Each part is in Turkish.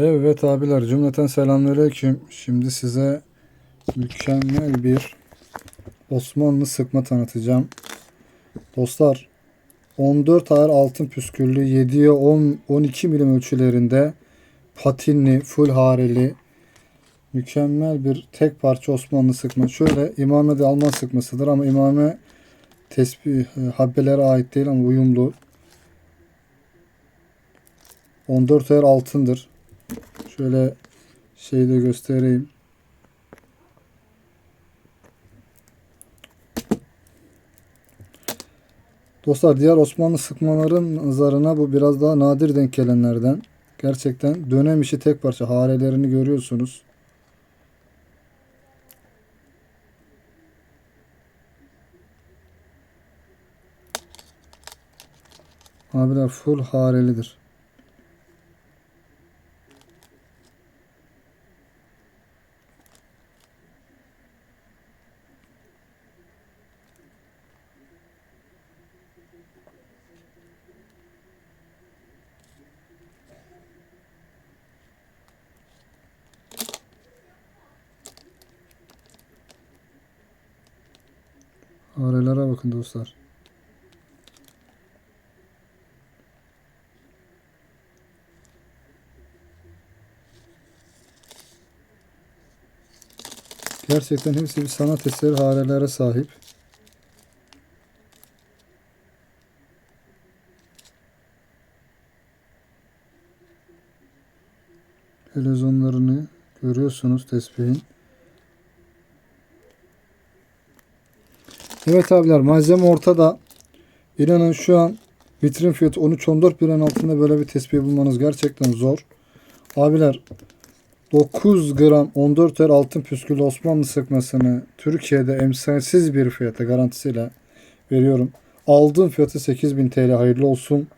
Evet abiler cümleten selamünaleyküm. Şimdi size mükemmel bir Osmanlı sıkma tanıtacağım. Dostlar 14 ayar altın püsküllü 7'ye 10 12 milim ölçülerinde patinli, full hareli mükemmel bir tek parça Osmanlı sıkma. Şöyle imame de Alman sıkmasıdır ama imame tesbih e, habbelere ait değil ama uyumlu. 14 ayar altındır. Şöyle şeyi de göstereyim. Dostlar diğer Osmanlı sıkmaların nazarına bu biraz daha nadir denk gelenlerden. Gerçekten dönem işi tek parça harelerini görüyorsunuz. Abiler full harelidir. Harelere bakın dostlar. Gerçekten hepsi bir sanat eseri harelere sahip. Helezonlarını görüyorsunuz tesbihin. Evet abiler malzeme ortada. İnanın şu an vitrin fiyatı 13-14 biranın altında böyle bir tespih bulmanız gerçekten zor. Abiler 9 gram 14 er altın püsküllü Osmanlı sıkmasını Türkiye'de emsalsiz bir fiyata garantisiyle veriyorum. Aldığım fiyatı 8000 TL hayırlı olsun.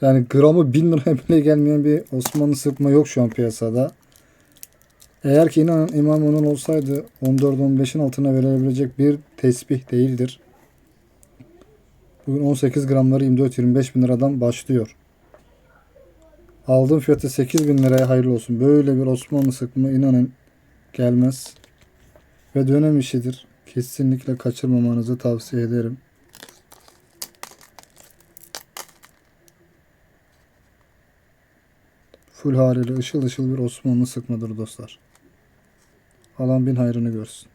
Yani gramı 1000 liraya bile gelmeyen bir Osmanlı sıkma yok şu an piyasada. Eğer ki inanın İmam onun olsaydı 14-15'in altına verilebilecek bir tesbih değildir. Bugün 18 gramları 24-25 bin liradan başlıyor. Aldığım fiyatı 8 bin liraya hayırlı olsun. Böyle bir Osmanlı sıkma inanın gelmez. Ve dönem işidir. Kesinlikle kaçırmamanızı tavsiye ederim. Full hareli ışıl ışıl bir Osmanlı sıkmadır dostlar. Alan bin hayrını görsün.